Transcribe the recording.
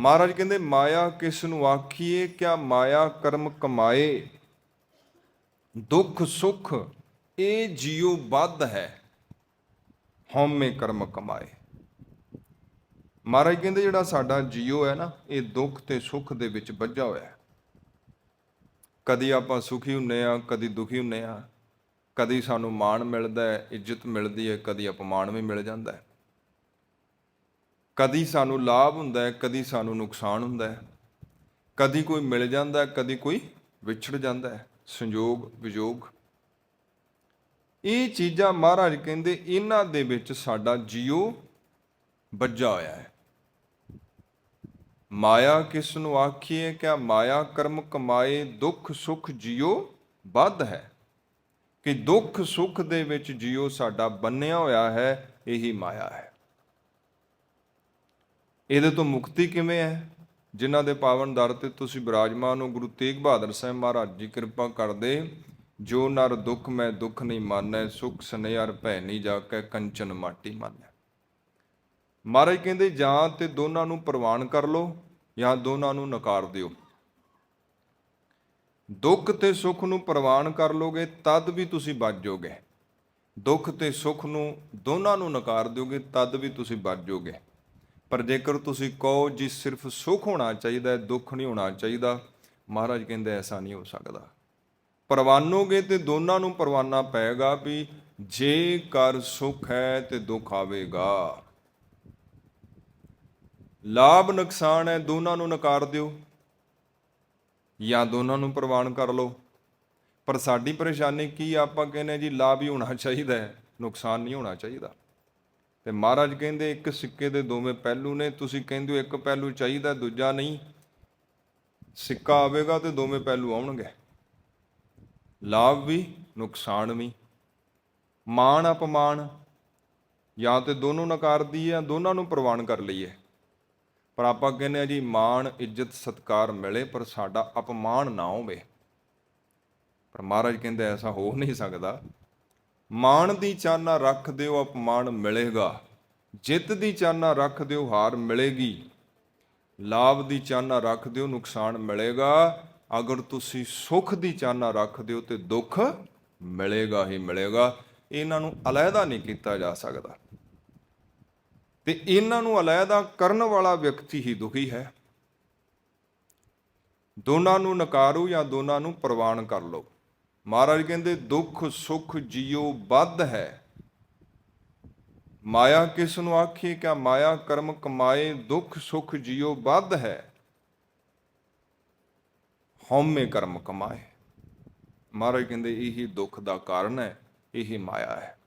ਮਹਾਰਾਜ ਕਹਿੰਦੇ, ਮਾਇਆ ਕਿਸ ਨੂੰ ਆਖੀਏ? ਕਿਆ ਮਾਇਆ ਕਰਮ ਕਮਾਏ? ਦੁੱਖ ਸੁਖ, ਇਹ ਜੀਉ ਵੱਧ ਹੈ। ਹਉਮੈ ਕਰਮ ਕਮਾਏ। ਮਹਾਰਾਜ ਕਹਿੰਦੇ, ਜਿਹੜਾ ਸਾਡਾ ਜੀਉ ਹੈ ਨਾ, ਇਹ ਦੁੱਖ ਤੇ ਸੁੱਖ ਦੇ ਵਿੱਚ ਵੱਜਾ ਹੋਇਆ ਹੈ। ਕਦੀ ਆਪਾਂ ਸੁਖੀ ਹੁੰਨੇ ਆ ਕਦੀ ਦੁਖੀ ਹੁੰਨੇ ਆ ਕਦੀ ਸਾਨੂੰ ਮਾਣ ਮਿਲਦਾ ਹੈ, ਇੱਜ਼ਤ ਮਿਲਦੀ ਹੈ, ਕਦੀ ਅਪਮਾਨ ਵੀ ਮਿਲ ਜਾਂਦਾ ਹੈ। ਕਦੀ ਸਾਨੂੰ ਲਾਭ ਹੁੰਦਾ ਹੈ, ਕਦੀ ਸਾਨੂੰ ਨੁਕਸਾਨ ਹੁੰਦਾ ਹੈ। ਕਦੀ ਕੋਈ ਮਿਲ ਜਾਂਦਾ ਕਦੀ ਕੋਈ ਵਿਛੜ ਜਾਂਦਾ ਹੈ। ਸੰਜੋਗ ਵਿਜੋਗ ਇਹ ਚੀਜ਼ਾਂ ਮਹਾਰਾਜ ਕਹਿੰਦੇ ਇਹਨਾਂ ਦੇ ਵਿੱਚ ਸਾਡਾ ਜੀਉ ਵੱਜਾ ਹੋਇਆ ਹੈ। ਮਾਇਆ ਕਿਸ ਨੂੰ ਆਖੀਏ ਕਿਆ ਮਾਇਆ ਕਰਮ ਕਮਾਏ, ਦੁੱਖ ਸੁਖ ਜਿਉ ਵੱਧ ਹੈ। ਕਿ ਦੁੱਖ ਸੁਖ ਦੇ ਵਿੱਚ ਜਿਉ ਸਾਡਾ ਬੰਨਿਆ ਹੋਇਆ ਹੈ, ਇਹੀ ਮਾਇਆ ਹੈ। ਇਹਦੇ ਤੋਂ ਮੁਕਤੀ ਕਿਵੇਂ ਹੈ? ਜਿਨ੍ਹਾਂ ਦੇ ਪਾਵਨ ਦਰ ਤੇ ਤੁਸੀਂ ਬਿਰਾਜਮਾਨ ਹੋ, ਗੁਰੂ ਤੇਗ ਬਹਾਦਰ ਸਾਹਿਬ ਮਹਾਰਾਜ ਜੀ, ਕਿਰਪਾ ਕਰਦੇ। ਜੋ ਨਰ ਦੁੱਖ ਮੈਂ ਦੁੱਖ ਨਹੀਂ ਮਾਨੈ, ਸੁਖ ਸਨਿਆਰ ਭੈ ਨਹੀਂ ਜਾ ਕੇ ਕੰਚਨ ਮਾਟੀ ਮਾਨੈ। ਮਹਾਰਾਜ ਕਹਿੰਦੇ, ਜਾਂ ਤੇ ਦੋਨਾਂ ਨੂੰ ਪ੍ਰਵਾਨ ਕਰ ਲਓ, ਜਾਂ ਦੋਨਾਂ ਨੂੰ ਨਕਾਰ ਦਿਓ। ਦੁੱਖ ਤੇ ਸੁੱਖ ਨੂੰ ਪ੍ਰਵਾਨ ਕਰ ਲੋਗੇ, ਤਦ ਵੀ ਤੁਸੀਂ ਬਚ ਜਾਓਗੇ। ਦੁੱਖ ਤੇ ਸੁੱਖ ਨੂੰ ਦੋਨਾਂ ਨੂੰ ਨਕਾਰ ਦਿਓਗੇ, ਤਦ ਵੀ ਤੁਸੀਂ ਬਚ ਜਾਓਗੇ। ਪਰ ਜੇਕਰ ਤੁਸੀਂ ਕਹੋ ਜੀ ਸਿਰਫ ਸੁੱਖ ਹੋਣਾ ਚਾਹੀਦਾ ਹੈ ਦੁੱਖ ਨਹੀਂ ਹੋਣਾ ਚਾਹੀਦਾ, ਮਹਾਰਾਜ ਕਹਿੰਦੇ ਐਸਾ ਨਹੀਂ ਹੋ ਸਕਦਾ। ਪਰਵਾਨੋਗੇ ਤੇ ਦੋਨਾਂ ਨੂੰ ਪਰਵਾਨਾ ਪਏਗਾ ਵੀ ਜੇ ਕਰ ਸੁਖ ਹੈ ਤੇ ਦੁੱਖ ਆਵੇਗਾ। ਲਾਭ ਨੁਕਸਾਨ ਹੈ, ਦੋਨਾਂ ਨੂੰ ਨਕਾਰ ਦਿਓ। ਜਾਂ ਦੋਨਾਂ ਨੂੰ ਪ੍ਰਵਾਨ ਕਰ ਲਓ। ਪਰ ਸਾਡੀ ਪਰੇਸ਼ਾਨੀ ਕੀ ਆ? ਆਪਾਂ ਕਹਿੰਦੇ ਜੀ, ਲਾਭ ਹੀ ਹੋਣਾ ਚਾਹੀਦਾ ਹੈ, ਨੁਕਸਾਨ ਨਹੀਂ ਹੋਣਾ ਚਾਹੀਦਾ। ਤੇ ਮਹਾਰਾਜ ਕਹਿੰਦੇ ਇੱਕ ਸਿੱਕੇ ਦੇ ਦੋਵੇਂ ਪਹਿਲੂ ਨੇ, ਤੁਸੀਂ ਕਹਿੰਦੇ ਹੋ ਇੱਕ ਪਹਿਲੂ ਚਾਹੀਦਾ, ਦੂਜਾ ਨਹੀਂ। ਸਿੱਕਾ ਆਵੇਗਾ ਤੇ ਦੋਵੇਂ ਪਹਿਲੂ ਆਉਣਗੇ। ਲਾਭ ਵੀ, ਨੁਕਸਾਨ ਵੀ। ਮਾਣ ਅਪਮਾਨ, ਜਾਂ ਤੇ ਦੋਨੋਂ ਨਕਾਰਦੀ ਹੈ ਦੋਨਾਂ ਨੂੰ ਪ੍ਰਵਾਨ ਕਰ ਲਈਏ। ਪਰ ਆਪਾਂ ਕਹਿੰਦੇ ਆ ਜੀ, ਮਾਣ, ਇੱਜ਼ਤ, ਸਤਕਾਰ ਮਿਲੇ, ਪਰ ਸਾਡਾ ਅਪਮਾਨ ਨਾ ਹੋਵੇ। ਪਰ ਮਹਾਰਾਜ ਕਹਿੰਦੇ ਐਸਾ ਹੋ ਨਹੀਂ ਸਕਦਾ। ਮਾਣ ਦੀ ਚਾਨਾ ਰੱਖ ਦਿਓ, ਅਪਮਾਨ ਮਿਲੇਗਾ। ਜਿੱਤ ਦੀ ਚਾਨਾ ਰੱਖ ਦਿਓ, ਹਾਰ ਮਿਲੇਗੀ। ਲਾਭ ਦੀ ਚਾਨਾ ਰੱਖ ਦਿਓ, ਨੁਕਸਾਨ ਮਿਲੇਗਾ। ਅਗਰ ਤੁਸੀਂ ਸੁੱਖ ਦੀ ਚਾਨਾ ਰੱਖ ਦਿਓ ਤੇ ਦੁੱਖ ਮਿਲੇਗਾ ਹੀ ਮਿਲੇਗਾ। ਇਹਨਾਂ ਨੂੰ ਅਲੱਗਾ ਨਹੀਂ ਕੀਤਾ ਜਾ ਸਕਦਾ। ਤੇ ਇਹਨਾਂ ਨੂੰ ਅਲੱਗਾ ਕਰਨ ਵਾਲਾ ਵਿਅਕਤੀ ਹੀ ਦੁਖੀ ਹੈ। ਦੋਨਾਂ ਨੂੰ ਨਕਾਰੋ ਜਾਂ ਦੋਨਾਂ ਨੂੰ ਪ੍ਰਵਾਨ ਕਰ ਲਓ। ਮਹਾਰਾਜ ਕਹਿੰਦੇ, ਦੁੱਖ ਸੁਖ ਜਿਉ ਵੱਧ ਹੈ। ਮਾਇਆ ਕਿਸ ਨੂੰ ਆਖੀ? ਕਿ ਮਾਇਆ ਕਰਮ ਕਮਾਏ, ਦੁੱਖ ਸੁਖ ਜਿਉ ਵੱਧ ਹੈ। ਹਉਮੈ ਕਰਮ ਕਮਾਏ। ਮਹਾਰਾਜ ਕਹਿੰਦੇ, ਇਹੀ ਦੁੱਖ ਦਾ ਕਾਰਨ ਹੈ, ਇਹੀ ਮਾਇਆ ਹੈ।